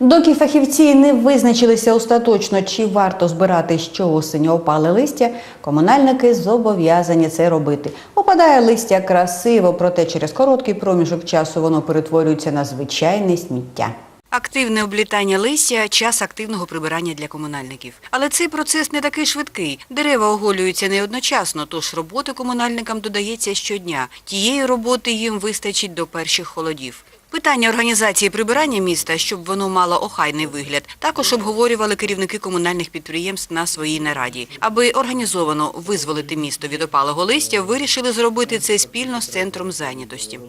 Доки фахівці не визначилися остаточно, чи варто збирати щоосені опале листя, комунальники зобов'язані це робити. Опадає листя красиво, проте через короткий проміжок часу воно перетворюється на звичайне сміття. Активне облітання листя – час активного прибирання для комунальників. Але цей процес не такий швидкий. Дерева оголюються не одночасно, тож роботи комунальникам додається щодня. Тієї роботи їм вистачить до перших холодів. Питання організації прибирання міста, щоб воно мало охайний вигляд, також обговорювали керівники комунальних підприємств на своїй нараді. Аби організовано визволити місто від опалого листя, вирішили зробити це спільно з центром зайнятості.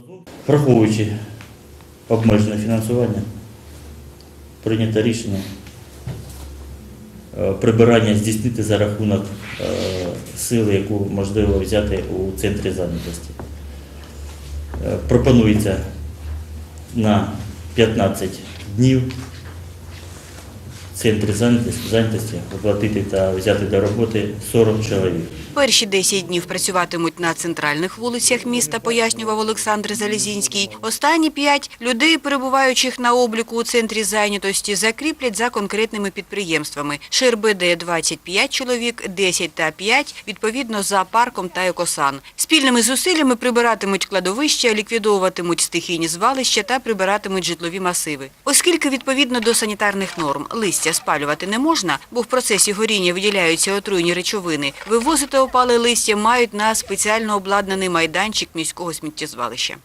Враховуючи обмежене фінансування, прийнято рішення е, прибирання здійснити за рахунок е, сили, яку можливо взяти у центрі зайнятості. Е, Пропонується на 15 днів центрі зайнятості, оплатити та взяти до роботи 40 чоловік. Перші 10 днів працюватимуть на центральних вулицях міста, пояснював Олександр Залізінський. Останні 5 людей, перебуваючих на обліку у центрі зайнятості, закріплять за конкретними підприємствами. ШРБД – 25 чоловік, 10 та 5 – відповідно за парком та екосан. Спільними зусиллями прибиратимуть кладовища, ліквідовуватимуть стихійні звалища та прибиратимуть житлові масиви. Оскільки відповідно до санітарних норм листя спалювати не можна, бо в процесі горіння виділяються отруйні речовини, вивозити опале листя мають на спеціально обладнаний майданчик міського сміттєзвалища.